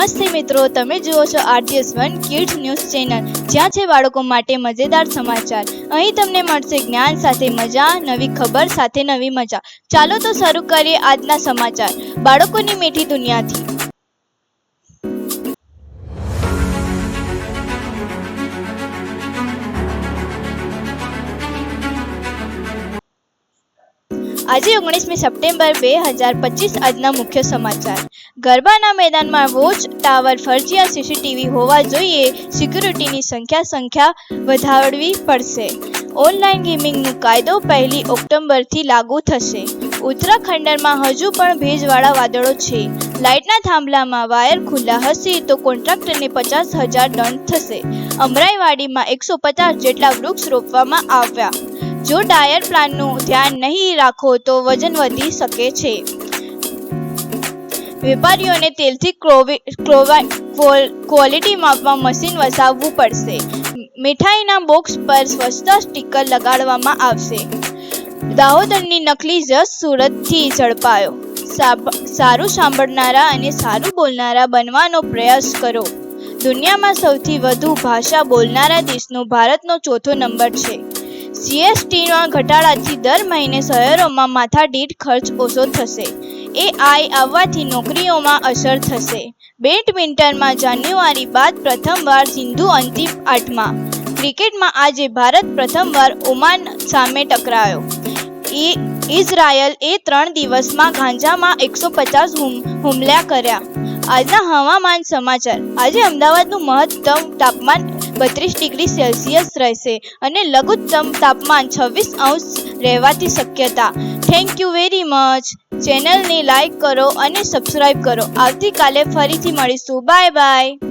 નમસ્તે મિત્રો, તમે જુઓ છો RTS one kids news channel. જ્યાં છે બાળકો માટે મજેદાર સમાચાર. અહીં તમને મળશે જ્ઞાન સાથે મજા, નવી ખબર સાથે નવી મજા. ચાલો તો શરૂ કરીએ આજના સમાચાર. બાળકોની મીઠી દુનિયાથી. આજે ઓગણીસમી સપ્ટેમ્બર બે હજાર પચીસ આજના મુખ્ય સમાચાર. ગરબાના મેદાનમાં વોચ ટાવર ફરજિયાત સીસીટીવી હોવા જોઈએ. સિક્યુરિટીની સંખ્યા સંખ્યા વધારવી પડશે. ઓનલાઈન ગેમિંગનો કાયદો પહેલી ઓક્ટોબરથી લાગુ થશે. ઉત્તરાખંડમાં હજુ પણ ભેજવાળા વાદળો છે. લાઇટના થાંભલામાં વાયર ખુલ્લા હશે તો કોન્ટ્રાક્ટરને પચાસ હજાર દંડ થશે. અમરાઈવાડીમાં એકસો પચાસ જેટલા વૃક્ષ રોપવામાં આવ્યા. જો ડાયર પ્લાનનું ધ્યાન નહીં રાખો તો વજન વધી શકે છે. વેપારીઓને તેલથી ક્વોલિટી માપવા મશીન વસાવવું પડશે. મીઠાઈના બોક્સ પર સ્વચ્છતા સ્ટીકર લગાડવામાં આવશે. દાહોદરની નકલી જસ સુરતથી ઝડપાયો. સારું સાંભળનારા અને સારું બોલનારા બનવાનો પ્રયાસ કરો. દુનિયામાં સૌથી વધુ ભાષા બોલનારા દેશનો ભારતનો ચોથો નંબર છે. સીએસટીના ઘટાડાથી દર મહિને શહેરોમાં માથાદીઠ ખર્ચ ઓછો થશે. એઆઈ આવવાથી નોકરીઓમાં અસર થશે. બેડમિન્ટનમાં જાન્યુઆરી બાદ પ્રથમવાર સિંધુ અંતિમ આઠમાં. ક્રિકેટમાં આજે ભારત પ્રથમવાર ઓમાન સામે ટકરાયો. ઇઝરાયલ એ ત્રણ દિવસમાં ગાંજામાં એકસો પચાસ હુમલા કર્યા. આજના હવામાન સમાચાર. આજે અમદાવાદનું મહત્તમ તાપમાન બત્રીસ ડિગ્રી સેલ્સિયસ રહેશે અને લઘુત્તમ તાપમાન છવ્વીસ અંશ રહેવાથી શક્યતા. Thank you very much. ચેનલને લાઈક કરો અને સબસ્ક્રાઈબ કરો. આવતીકાલે ફરીથી મળીશું. Bye bye.